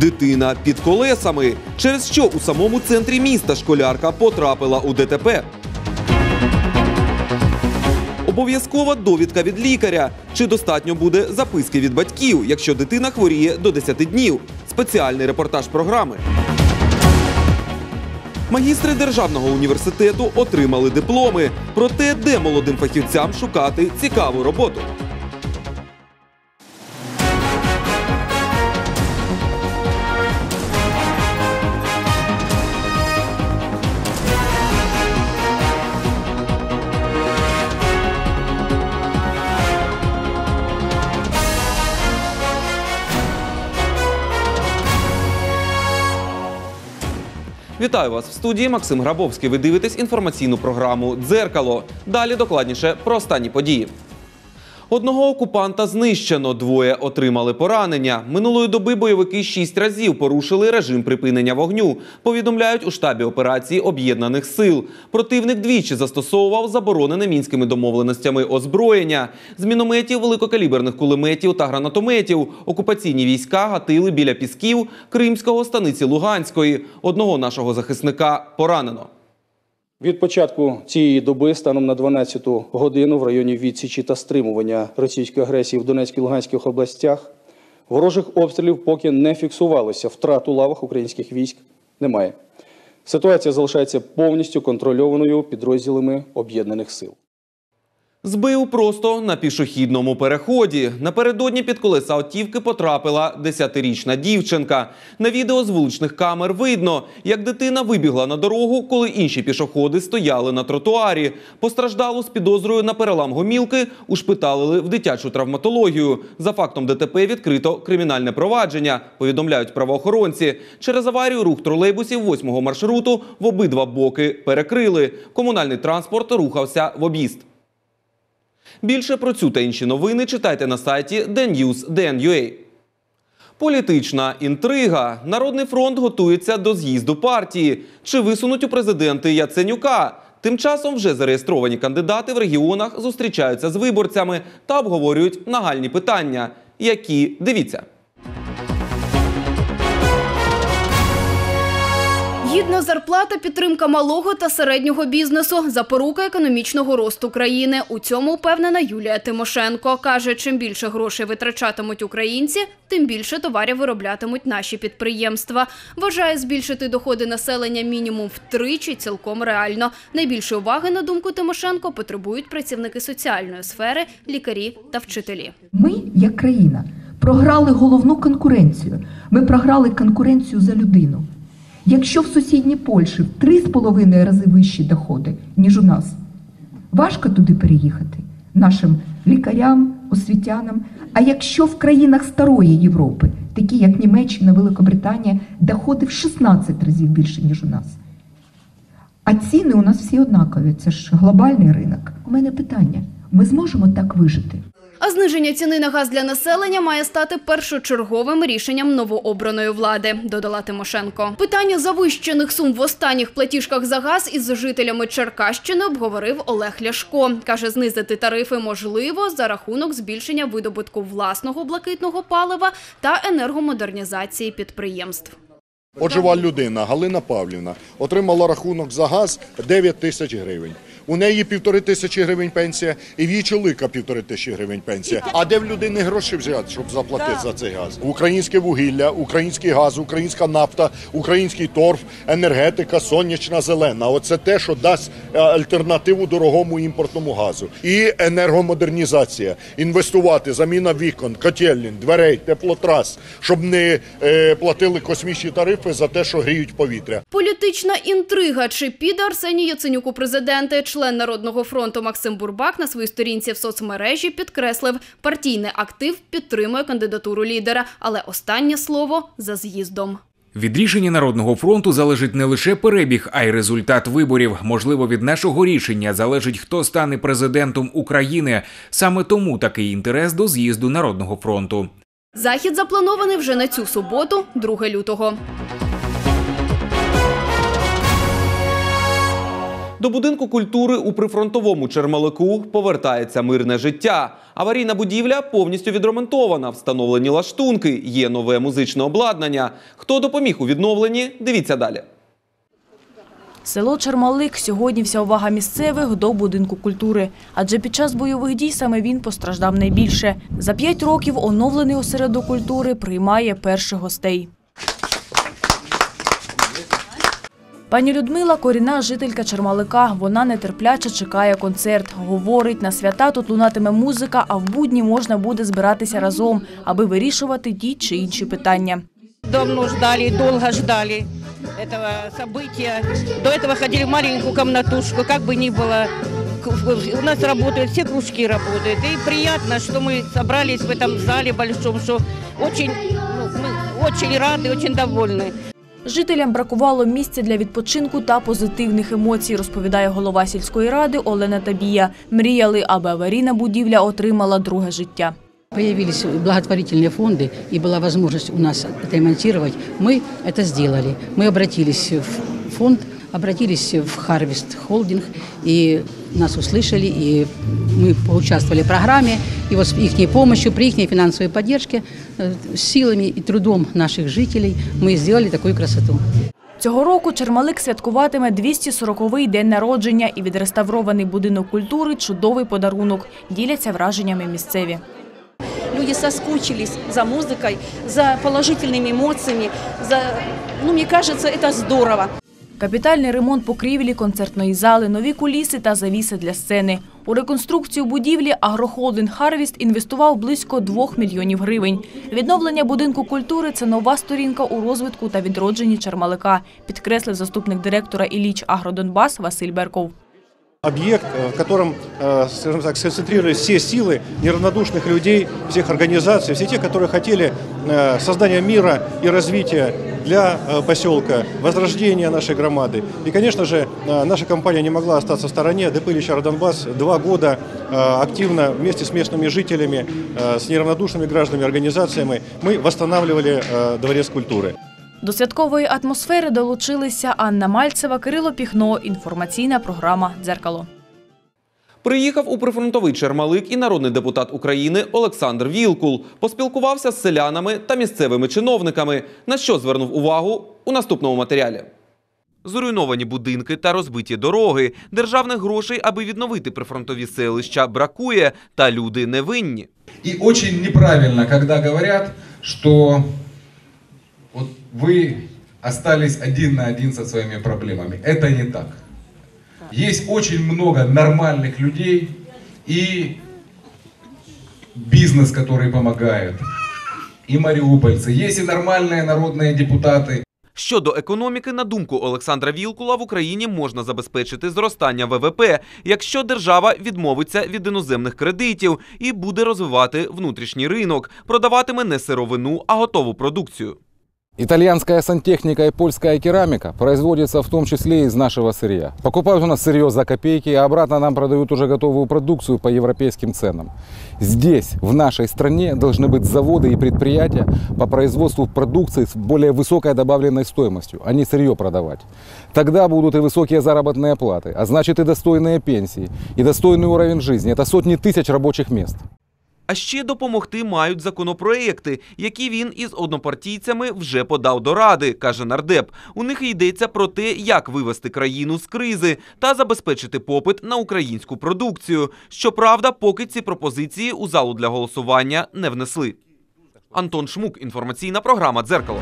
Дитина під колесами, через що у самому центрі міста школярка потрапила у ДТП. Обов'язкова довідка від лікаря. Чи достатньо буде записки від батьків, якщо дитина хворіє до 10 днів? Спеціальний репортаж програми. Магістри державного університету отримали дипломи. Про те, де молодим фахівцям шукати цікаву роботу. Вітаю вас в студії Максим Грабовський. Ви дивитесь інформаційну програму Дзеркало. Далі докладніше про останні події. Одного окупанта знищено, двоє отримали поранення. Минулої доби бойовики шість разів порушили режим припинення вогню. Повідомляють у штабі операції об'єднаних сил. Противник двічі застосовував заборонене мінськими домовленостями озброєння з мінометів, великокаліберних кулеметів та гранатометів. Окупаційні війська гатили біля пісків Кримського станиці Луганської. Одного нашого захисника поранено. Від початку цієї доби, станом на 12-ту годину, в районі відсічі та стримування російської агресії в Донецькій і Луганських областях, ворожих обстрілів поки не фіксувалося. Втрат у лавах українських військ немає. Ситуація залишається повністю контрольованою підрозділами об'єднаних сил. Збив просто на пішохідному переході. Напередодні під колеса автівки потрапила 10-річна дівчинка. На відео з вуличних камер видно, як дитина вибігла на дорогу, коли інші пішоходи стояли на тротуарі. Постраждалу з підозрою на перелам гомілки ушпиталили в дитячу травматологію. За фактом ДТП відкрито кримінальне провадження, повідомляють правоохоронці. Через аварію рух тролейбусів восьмого маршруту в обидва боки перекрили. Комунальний транспорт рухався в об'їзд. Більше про цю та інші новини читайте на сайті DNews.DN.UA. Політична інтрига. Народний фронт готується до з'їзду партії. Чи висунуть у президенти Яценюка? Тим часом вже зареєстровані кандидати в регіонах зустрічаються з виборцями та обговорюють нагальні питання. Які дивіться. Гідна зарплата, підтримка малого та середнього бізнесу, запорука економічного росту країни. У цьому впевнена Юлія Тимошенко. Каже, чим більше грошей витрачатимуть українці, тим більше товарів вироблятимуть наші підприємства. Вважає збільшити доходи населення мінімум втричі цілком реально. Найбільше уваги, на думку Тимошенко, потребують працівники соціальної сфери, лікарі та вчителі. Ми, як країна, програли головну конкуренцію. Ми програли конкуренцію за людину. Якщо в сусідній Польщі в три з половиною рази вищі доходи, ніж у нас, важко туди переїхати нашим лікарям, освітянам. А якщо в країнах Старої Європи, такі як Німеччина, Великобританія, доходи в 16 разів більше, ніж у нас. А ціни у нас всі однакові. Це ж глобальний ринок. У мене питання: ми зможемо так вижити? А зниження ціни на газ для населення має стати першочерговим рішенням новообраної влади, додала Тимошенко. Питання завищених сум в останніх платіжках за газ із жителями Черкащини обговорив Олег Ляшко. Каже, знизити тарифи можливо за рахунок збільшення видобутку власного блакитного палива та енергомодернізації підприємств. От жива людина Галина Павлівна отримала рахунок за газ 9 тисяч гривень. У неї півтори тисячі гривень пенсія, і в її чоловіка півтори тисячі гривень пенсія. А де в людини гроші взяти, щоб заплатити за цей газ? Українське вугілля, український газ, українська нафта, український торф, енергетика, сонячна, зелена. Оце те, що дасть е, альтернативу дорогому імпортному газу. І енергомодернізація, інвестувати, заміна вікон, котельень, дверей, теплотрас, щоб не е, платили космічні тарифи за те, що гріють повітря. Політична інтрига. Чи піде Арсеній Яценюк у президенти? Член Народного фронту Максим Бурбак на своїй сторінці в соцмережі підкреслив, партійний актив підтримує кандидатуру лідера, але останнє слово за з'їздом. Від рішення Народного фронту залежить не лише перебіг, а й результат виборів. Можливо, від нашого рішення залежить, хто стане президентом України. Саме тому такий інтерес до з'їзду Народного фронту. Захід запланований вже на цю суботу, 2 лютого. До будинку культури у прифронтовому Чермалику повертається мирне життя. Аварійна будівля повністю відремонтована, встановлені лаштунки, є нове музичне обладнання. Хто допоміг у відновленні? Дивіться далі. Село Чермалик сьогодні вся увага місцевих до будинку культури, адже під час бойових дій саме він постраждав найбільше. За п'ять років оновлений осередок культури приймає перших гостей. Пані Людмила – корінна жителька Чермалика. Вона нетерпляче чекає концерт. Говорить, на свята тут лунатиме музика, а в будні можна буде збиратися разом, аби вирішувати ті чи інші питання. давно ждали, долго ждали этого события. До этого ходили в маленькую комнатушку, как бы ни было. К- У нас работают, все кружки работают. И приятно, что мы собрались в этом зале большом, что очень, ну, мы очень рады, очень довольны. Жителям бракувало місця для відпочинку та позитивних емоцій, розповідає голова сільської ради Олена Табія. Мріяли, аби аварійна будівля отримала друге життя. Появились благотворительные фонды и была возможность у нас отремонтировать, мы это сделали. Мы обратились в фонд, обратились в Harvest Holding, и нас услышали, и мы поучаствовали в программе. И вот с их помощью, при их финансовой поддержке, э, силами и трудом наших жителей мы сделали такую красоту. Цього року Чермалик святкуватиме 240-й день народження і відреставрований будинок культури – чудовий подарунок. Діляться враженнями місцеві. Люди соскучились за музыкой, за положительными эмоциями, за, ну, мне кажется, это здорово. Капітальний ремонт покрівлі, концертної зали, нові куліси та завіси для сцени. У реконструкцію будівлі агрохолдинг «Харвіст» інвестував близько 2 мільйонів гривень. Відновлення будинку культури – це нова сторінка у розвитку та відродженні Чермалика, підкреслив заступник директора Ілліч «Агродонбас» Василь Берков. объект, э, в котором, э, скажем так, сконцентрировались все силы неравнодушных людей, всех организаций, все те, которые хотели э, создания мира и развития для э, поселка, возрождения нашей громады. И, конечно же, э, наша компания не могла остаться в стороне. Депылищ Донбасс два года э, активно вместе с местными жителями, э, с неравнодушными гражданами, организациями мы восстанавливали э, Дворец культуры. До святкової атмосфери долучилися Анна Мальцева, Кирило Піхно, інформаційна програма «Дзеркало». Приїхав у прифронтовий Чермалик і народний депутат України Олександр Вілкул. Поспілкувався з селянами та місцевими чиновниками. На що звернув увагу у наступному матеріалі. Зруйновані будинки та розбиті дороги. Державних грошей, аби відновити прифронтові селища, бракує, та люди невинні. И очень неправильно, когда говорят, что вот вы остались один на один со своими проблемами. Это не так. Есть очень много нормальных людей и бизнес, который помогает, и мариупольцы. Есть и нормальные народные депутаты, Щодо економіки, на думку Олександра Вілкула, в Україні можна забезпечити зростання ВВП, якщо держава відмовиться від іноземних кредитів і буде розвивати внутрішній ринок, продаватиме не сировину, а готову продукцію. Итальянская сантехника и польская керамика производятся в том числе из нашего сырья. Покупают у нас сырье за копейки, а обратно нам продают уже готовую продукцию по европейским ценам. Здесь, в нашей стране, должны быть заводы и предприятия по производству продукции с более высокой добавленной стоимостью, а не сырье продавать. Тогда будут и высокие заработные платы, а значит и достойные пенсии, и достойный уровень жизни. Это сотни тысяч рабочих мест. А ще допомогти мають законопроекти, які він із однопартійцями вже подав до ради, каже нардеп. У них йдеться про те, як вивести країну з кризи та забезпечити попит на українську продукцію. Щоправда, поки ці пропозиції у залу для голосування не внесли. Антон Шмук, інформаційна програма Дзеркало.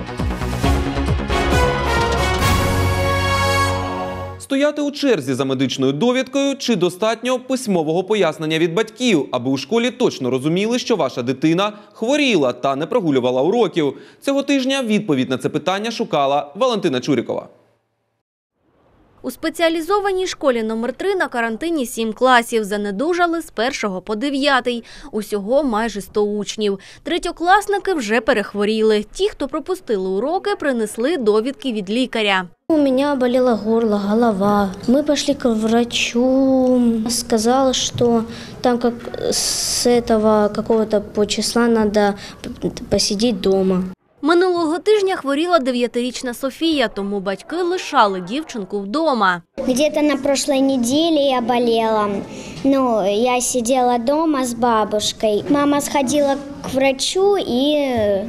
Стояти у черзі за медичною довідкою чи достатньо письмового пояснення від батьків, аби у школі точно розуміли, що ваша дитина хворіла та не прогулювала уроків. Цього тижня відповідь на це питання шукала Валентина Чурікова. У спеціалізованій школі номер 3 на карантині 7 класів. Занедужали з 1 по 9. Усього майже 100 учнів. Третьокласники вже перехворіли. Ті, хто пропустили уроки, принесли довідки від лікаря. У меня болело горло, голова. Мы пошли к врачу. Сказал, что там как с этого какого-то по числа надо посидеть дома. Тижня хворіла дев'ятирічна Софія, тому батьки лишали дівчинку вдома. Где-то на прошлой неделе я болела. Ну, я сидела дома с бабушкой. Мама сходила к врачу, и э,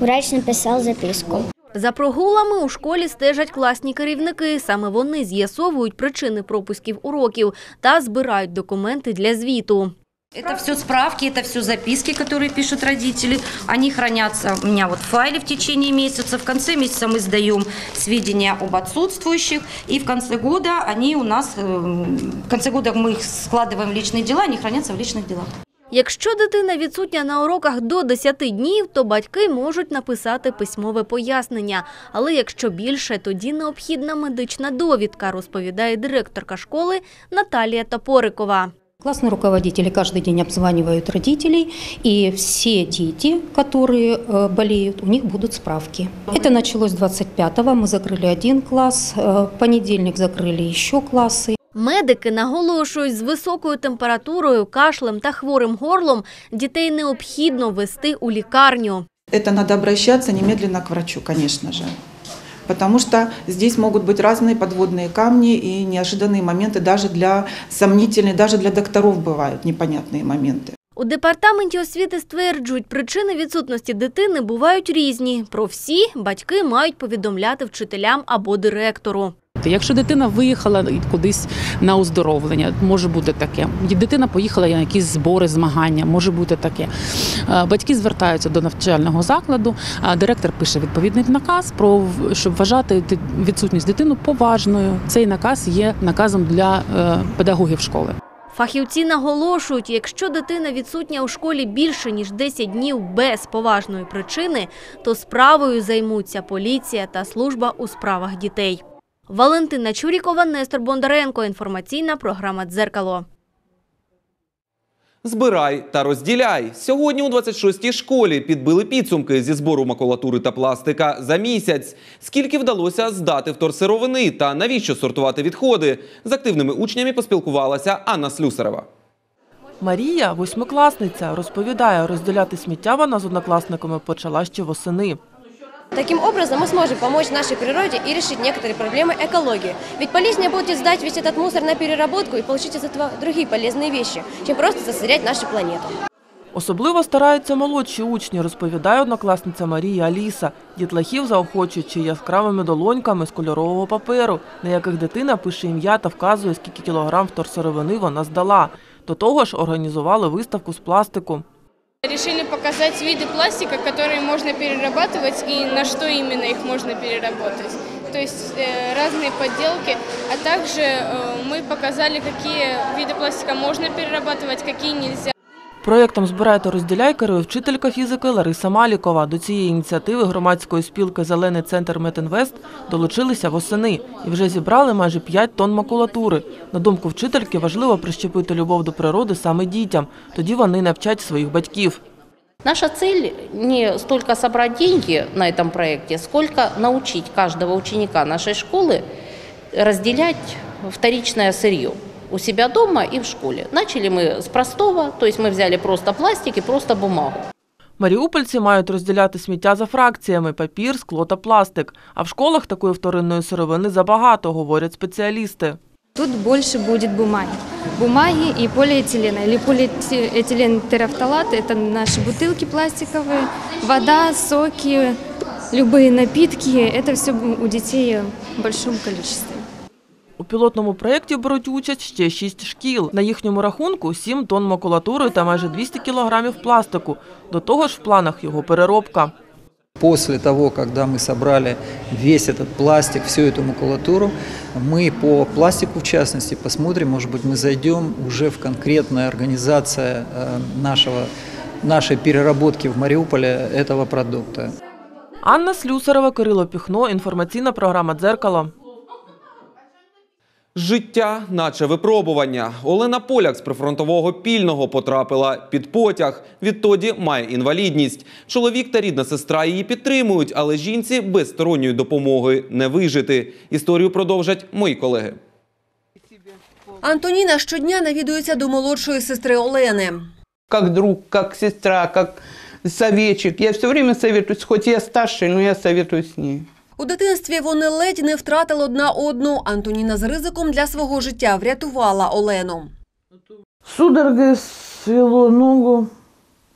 врач написал записку. За прогулами у школі стежать класні керівники. Саме вони з'ясовують причини пропусків уроків та збирають документи для звіту. Это все справки, это все записки, которые пишут родители. Они хранятся у меня вот в файле в течение месяца. В конце месяца мы сдаем сведения об отсутствующих. И в конце года они у нас, э, в конце года мы их складываем в личные дела, они хранятся в личных делах. Якщо дитина відсутня на уроках до 10 днів, то батьки можуть написати письмове пояснення. Але якщо більше, тоді необхідна медична довідка, розповідає директорка школи Наталія Топорикова. Классные руководители каждый день обзванивают родителей, и все дети, которые э, болеют, у них будут справки. Это началось 25-го, мы закрыли один класс, э, в понедельник закрыли еще классы. Медики наголошують, з високою температурою, кашлем та хворим горлом дітей необхідно вести у лікарню. Это надо обращаться немедленно к врачу, конечно же. Потому что здесь могут быть разные подводные камни и неожиданные моменты даже для сомнительные, даже для докторов бывают непонятные моменты. У департаменті освіти стверджують, причини відсутності дитини бувають різні. Про всі батьки мають повідомляти вчителям або директору. Якщо дитина виїхала кудись на оздоровлення, може бути таке. Дитина поїхала на якісь збори, змагання, може бути таке. Батьки звертаються до навчального закладу, а директор пише відповідний наказ про щоб вважати відсутність дитини поважною. Цей наказ є наказом для е, педагогів школи. Фахівці наголошують, якщо дитина відсутня у школі більше ніж 10 днів без поважної причини, то справою займуться поліція та служба у справах дітей. Валентина Чурікова, Нестор Бондаренко. Інформаційна програма «Дзеркало». Збирай та розділяй. Сьогодні у 26-й школі підбили підсумки зі збору макулатури та пластика за місяць. Скільки вдалося здати вторсировини та навіщо сортувати відходи? З активними учнями поспілкувалася Анна Слюсарева. Марія, восьмикласниця, розповідає, розділяти сміття вона з однокласниками почала ще восени. Таким образом мы сможем помочь нашей природе и решить некоторые проблемы экологии. Ведь полезнее будет сдать весь этот мусор на переработку и получить из этого другие полезные вещи, чем просто засорять нашу планету. Особливо стараються молодші учні, розповідає однокласниця Марія Аліса. Дітлахів заохочуючи яскравими долоньками з кольорового паперу, на яких дитина пише ім'я та вказує, скільки кілограм вторсировини вона здала. До того ж, організували виставку з пластику. Решили показать виды пластика, которые можно перерабатывать и на что именно их можно переработать. То есть э, разные подделки, а также э, мы показали, какие виды пластика можно перерабатывать, какие нельзя. Проєктом «Збирай та розділяй» керує вчителька фізики Лариса Малікова. До цієї ініціативи громадської спілки «Зелений центр Метінвест» долучилися восени і вже зібрали майже 5 тонн макулатури. На думку вчительки, важливо прищепити любов до природи саме дітям. Тоді вони навчать своїх батьків. Наша цель не столько собрать деньги на этом проекте, сколько научить каждого ученика нашей школы разделять вторичное сырье у себя дома и в школе. Начали мы с простого, то есть мы взяли просто пластик и просто бумагу. Маріупольці мають розділяти сміття за фракціями – папір, скло та пластик. А в школах такої вторинної сировини забагато, говорять спеціалісти. Тут больше будет бумаги. Бумаги и полиэтилена. Или полиэтилен терафталат – это наши бутылки пластиковые, вода, соки, любые напитки. Это все у детей в большом количестве. У пілотному проєкті беруть участь ще шість шкіл. На їхньому рахунку 7 тонн макулатури та майже 200 кілограмів пластику. До того ж в планах його переробка. После того, когда мы собрали весь этот пластик, всю эту макулатуру, мы по пластику, в частности, посмотрим, может быть, мы зайдем уже в конкретная организация э, нашего, нашей переработки в Мариуполе этого продукта. Анна Слюсарева, Кирило Піхно, інформаційна програма «Дзеркало». Життя, наче випробування. Олена Поляк з прифронтового пільного потрапила під потяг. Відтоді має інвалідність. Чоловік та рідна сестра її підтримують, але жінці без сторонньої допомоги не вижити. Історію продовжать мої колеги. Антоніна щодня навідується до молодшої сестри Олени. как друг, как сестра, как советчик. Я все время советуюсь, хоть я старший, но я советуюсь с ней. У дитинстві вони ледь не втратили одна одну. Антоніна з ризиком для свого життя врятувала Олену. Судорогой свело ногу,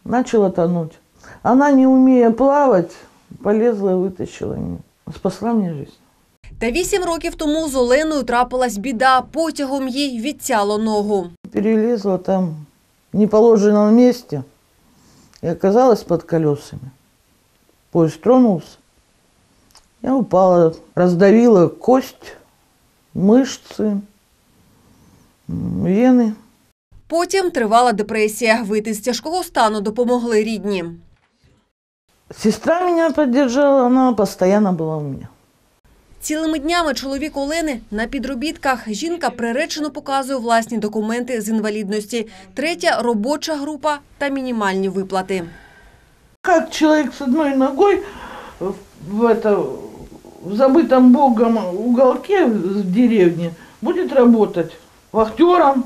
начала тонуть. Она, не умея плавать, полезла и вытащила меня. Спасла мне жизнь. Та вісім років тому з Оленою трапилась біда. Потягом їй відтяло ногу. Перелезла там в неположенном месте и оказалась под колесами. Поезд тронулся. Я упала, раздавила кость, мышцы, м, вены. Потім тривала депресія. Вийти з тяжкого стану допомогли рідні. Сестра меня поддержала, она постоянно была у меня. Цілими днями чоловік Олени на підробітках. Жінка приречено показує власні документи з інвалідності. Третя робоча група та мінімальні виплати. Как человек с одной ногой в, в это, в забытом Богом уголке в деревне будет работать вахтером,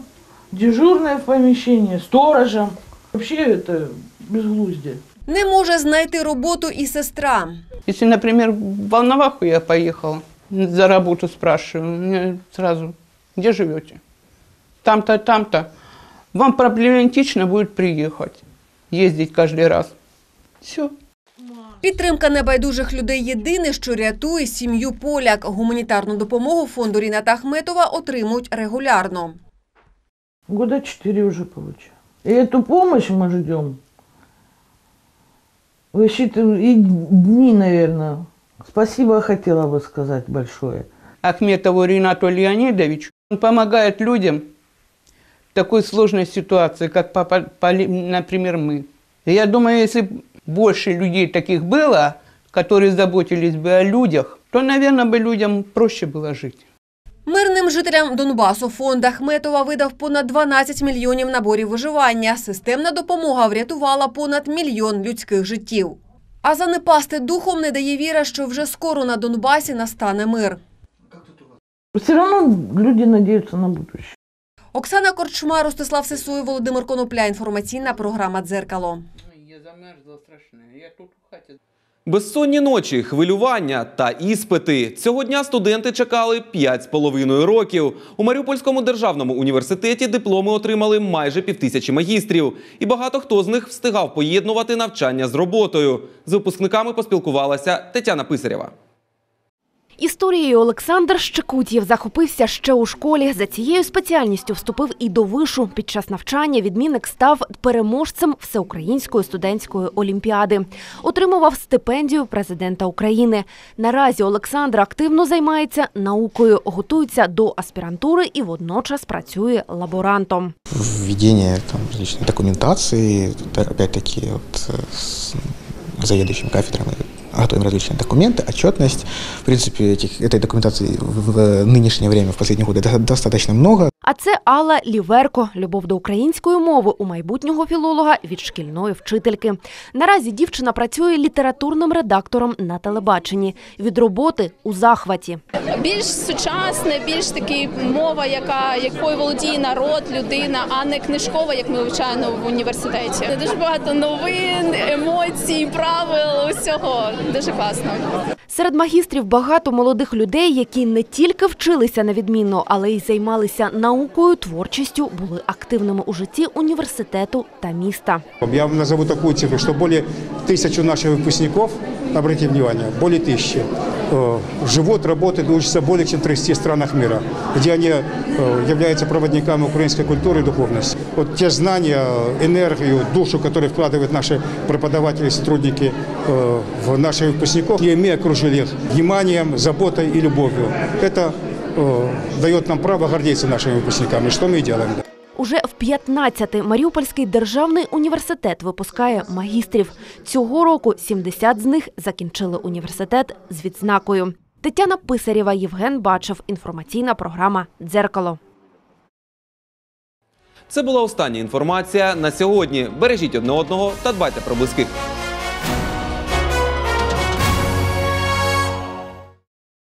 дежурное в помещении, сторожем. Вообще это безглуздие. Не може знайти роботу і сестра. Если, например, в Волноваху я поехала, за работу спрашиваю, мне сразу, где живете? Там-то, там-то. Вам проблематично будет приехать, ездить каждый раз. Все. Підтримка небайдужих людей єдине, що рятує сім'ю поляк. Гуманітарну допомогу фонду Ріната Ахметова отримують регулярно. Года четыре уже получаю. И эту помощь мы ждем. Высчитываю и дни, наверное. Спасибо хотела бы сказать большое. Ахметову Ринату Леонидовичу. Он помогает людям в такой сложной ситуации, как, папа- поли- например, мы. И я думаю, если б больше людей таких было, которые заботились бы о людях, то, наверное, бы людям проще было жить. Мирним жителям Донбасу фонд Ахметова видав понад 12 мільйонів наборів виживання. Системна допомога врятувала понад мільйон людських життів. А занепасти духом не дає віра, що вже скоро на Донбасі настане мир. Все равно люди надеются на будущее. Оксана Корчма, Ростислав Сисой, Володимир Конопля. Інформаційна програма «Дзеркало». Я замерзла страшно. Я тут у хаті. Безсонні ночі, хвилювання та іспити. Цього дня студенти чекали 5,5 років. У Маріупольському державному університеті дипломи отримали майже півтисячі магістрів. І багато хто з них встигав поєднувати навчання з роботою. З випускниками поспілкувалася Тетяна Писарєва. Історією Олександр Щекутєв захопився ще у школі. За цією спеціальністю вступив і до вишу. Під час навчання відмінник став переможцем всеукраїнської студентської олімпіади. Отримував стипендію президента України. Наразі Олександр активно займається наукою, готується до аспірантури і водночас працює лаборантом. введение там, документации, опять-таки вот, э, с заведующим кафедром готовим различные документы, отчетность. В принципе, этих, этой документации в, в нынешнее время, в последние годы, до- достаточно много. А це Алла Ліверко. Любов до української мови у майбутнього філолога від шкільної вчительки. Наразі дівчина працює літературним редактором на телебаченні. Від роботи у захваті. більш сучасне, більш таки мова, яка якою володіє народ, людина, а не книжкова, як ми вивчаємо в університеті. Дуже багато новин, емоцій, правил, усього дуже класно. Серед магістрів багато молодих людей, які не тільки вчилися на відмінно, але й займалися наукою, творчістю, були активними у житті університету та міста. Я вам назову такую цифру, что более тысячу наших выпускников, обратите внимание, более тысячи, э, живут, работают и учатся более чем в 30 странах мира, где они э, являются проводниками украинской культуры и духовности. Вот те знания, энергию, душу, которые вкладывают наши преподаватели, сотрудники э, в наших выпускников, и мы окружили их вниманием, заботой и любовью. Это э, дает нам право гордиться нашими выпускниками, что мы и делаем. Уже в 15-ти Маріупольський державний університет випускає магістрів. Цього року 70 з них закінчили університет з відзнакою. Тетяна Писарєва, Євген Бачев. Інформаційна програма «Дзеркало». Це була остання інформація на сьогодні. Бережіть одне одного та дбайте про близьких.